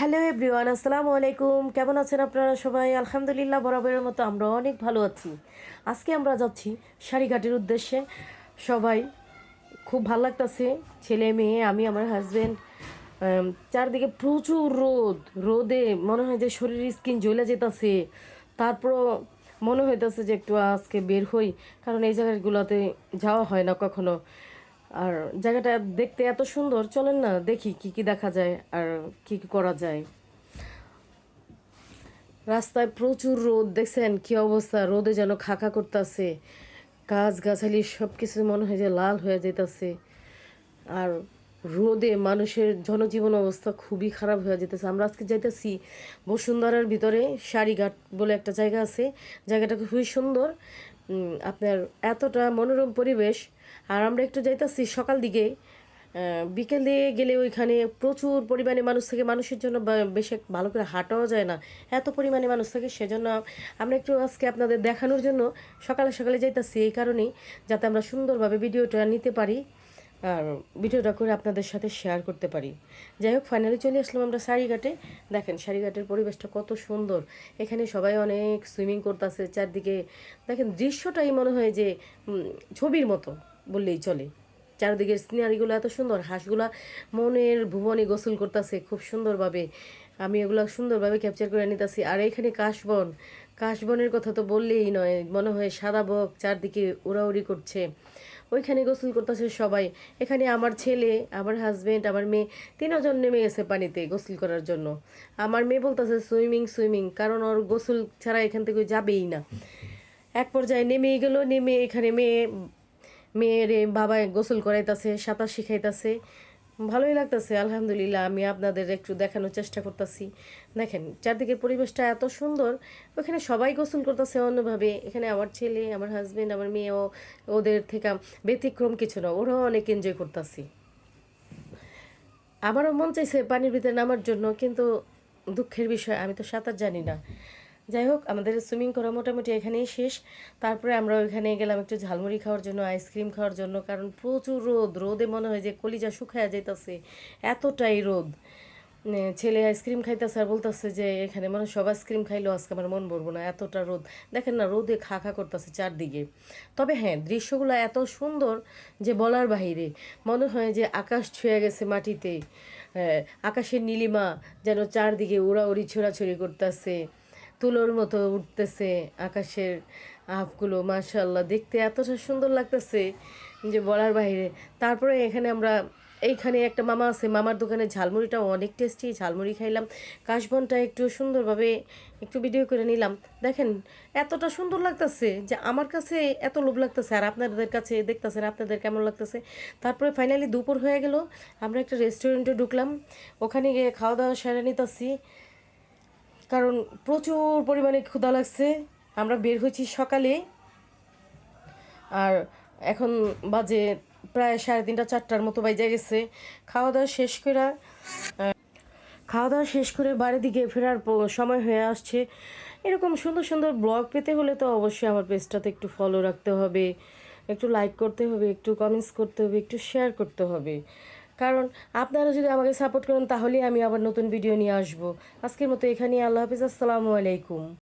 Hello everyone, আসসালামু আলাইকুম। কেমন আছেন আপনারা সবাই? আলহামদুলিল্লাহ বরাবরের মতো আমরা অনেক ভালো আছি। আজকে আমরা যাচ্ছি সারিঘাটের উদ্দেশ্যে। সবাই খুব ভালো লাগতেছে, ছেলে মেয়ে, আমি, আমার হাজব্যান্ড চারদিকে প্রচুর রোদ। রোদে মনে হয় যে শরীরের স্কিন জ্বলে যেতেছে। তারপরও মনে হইতেছে যে একটু আজকে বের হই, কারণ এই জায়গাগুলোতে যাওয়া হয় না কখনো। আর জায়গাটা দেখতে এত সুন্দর, চলেন না, দেখি কি কি দেখা যায় আর কি কি করা যায়। রাস্তায় প্রচুর রোদ, দেখছেন কি অবস্থা? রোদে যেন খাকা করতেছে। গাছ গাছালি সব কিছু মনে হয় যে লাল হয়ে যেতেছে আর রোদে মানুষের জনজীবন অবস্থা খুবই খারাপ হয়ে যেতেছে আমরা আজকে যাইতেছি বসুন্ধরার ভিতরে, শাড়িঘাট বলে একটা জায়গা আছে। জায়গাটা খুবই সুন্দর। আপনার এতটা মনোরম পরিবেশ। আর আমরা একটু যাইতাছি সকাল দিকে। বিকেলে গেলে ওইখানে প্রচুর পরিমাণে মানুষ থেকে। মানুষের জন্য বেশ ভালো করে হাঁটাও যায় না। এত পরিমাণে মানুষ থাকে, সেজন্য আমরা একটু আজকে আপনাদের দেখানোর জন্য সকালে সকালে যাইতাছি এই কারণেই, যাতে আমরা সুন্দরভাবে ভিডিওটা নিতে পারি। ভিডিওটা করে আপনাদের সাথে শেয়ার করতে পারি। যাই হোক ফাইনালি চলে আসলাম আমরা সারিঘাটে। দেখেন, সারিঘাটের পরিবেশটা কত সুন্দর। এখানে সবাই অনেক সুইমিং করতেছে চারদিকে। দেখেন, দৃশ্যটাই মনে হয় যে ছবির মতো বললেই চলে। চারদিকের সিনারিগুলো এত সুন্দর, হাঁসগুলা মনের ভুবনে গোসল করতেছে খুব সুন্দরভাবে। আমি এগুলো সুন্দরভাবে ক্যাপচার করে নিতেছি। আর এখানে কাশবন, কাশবনের কথা তো বললেই নয়, মনে হয় সাদা বক চারদিকে উড়াউড়ি করছে। ওইখানে গোসল করতেছে সবাই। এখানে আমার ছেলে, আমার হাজব্যান্ড আমার মেয়ে, তিনজন নেমে গেছে পানিতে গোসল করার জন্য। আমার মেয়ে বলতেছে সুইমিং সুইমিং কারণ ওর গোসল ছাড়া এখান থেকে যাবেই না। এক পর্যায়ে নেমে গেল, নেমে এখানে মেয়ে, মেয়ের বাবা গোসল করাইতেছে, সাঁতার শিখাইতেছে। ভালোই লাগতেছে, আলহামদুলিল্লাহ। আমি আপনাদের একটু দেখানোর চেষ্টা করতেছি। দেখেন, চারদিকের পরিবেশটা এত সুন্দর, ওখানে সবাই গোসল করতেছে অন্যভাবে। এখানে আমার ছেলে, আমার হাজবেন্ড আমার মেয়েও, ওদের থেকে ব্যতিক্রম কিছু না, ওরাও অনেক এনজয় করতেছি। আমারও মন চাইছে পানির ভিতরে নামার জন্য, কিন্তু দুঃখের বিষয়, আমি তো সাঁতার জানি না। যাই হোক, আমাদের সুইমিং করা মোটামুটি এখানেই শেষ। তারপরে আমরা ওইখানে গেলাম একটু ঝালমুড়ি খাওয়ার জন্য আইসক্রিম খাওয়ার জন্য, কারণ প্রচুর রোদ। রোদে মনে হয় যে কলিজা শুকায়া যাইতাছে, এতটাই রোদ। ছেলে আইসক্রিম খাইতেছে আর বলতেছে যে, এখানে মানে সব আইসক্রিম খাইলেও আজকে আমার মন ভরবো না, এতটা রোদ। দেখেন না, রোদে খা খা করতেছে চারদিকে। তবে হ্যাঁ দৃশ্যগুলো এত সুন্দর যে বলার বাহিরে, মনে হয় যে আকাশ ছুঁয়ে গেছে মাটিতে। আকাশের নীলিমা যেন চারদিকে উড়াউড়ি, ছোড়াছড়ি করতেছে। তুলোর মতো উঠতেছে আকাশের আফগুলো মাশাল্লাহ দেখতে এতটা সুন্দর লাগতেছে যে বলার বাইরে। তারপরে এখানে আমরা, এইখানে একটা মামা আছে, মামার দোকানে ঝালমুড়িটাও অনেক টেস্টি ঝালমুড়ি খাইলাম। কাশবনটা একটু সুন্দরভাবে একটু ভিডিও করে নিলাম। দেখেন, এতটা সুন্দর লাগতেছে যে আমার কাছে এত লোভ লাগতেছে। আর আপনাদের কাছে দেখতেছেন, আপনাদের কেমন লাগতেছে? তারপরে ফাইনালি দুপুর হয়ে গেল। আমরা একটা রেস্টুরেন্টে ঢুকলাম। ওখানে গিয়ে খাওয়া দাওয়া সেরে নিতেছি। কারণ প্রচুর পরিমাণে ক্ষুধা লাগছে। আমরা বের হয়েছি সকালে। আর এখন বাজে প্রায় সাড়ে তিনটা, চারটার মতো বাইজে গেছে। খাওয়া দাওয়া শেষ করে খাওয়া দাওয়া শেষ করে বাড়ির দিকে ফেরার সময় হয়ে আসছে। এরকম সুন্দর সুন্দর ব্লগ পেতে হলে তো অবশ্যই আমার পেজটাতে একটু ফলো রাখতে হবে। একটু লাইক করতে হবে, একটু কমেন্টস করতে হবে, একটু শেয়ার করতে হবে। কারণ আপনারা যদি আমাকে সাপোর্ট করেন, তাহলেই আমি আবার নতুন ভিডিও নিয়ে আসব। আজকের মতো এখানেই। আল্লাহ হাফিজ। আসসালামু আলাইকুম।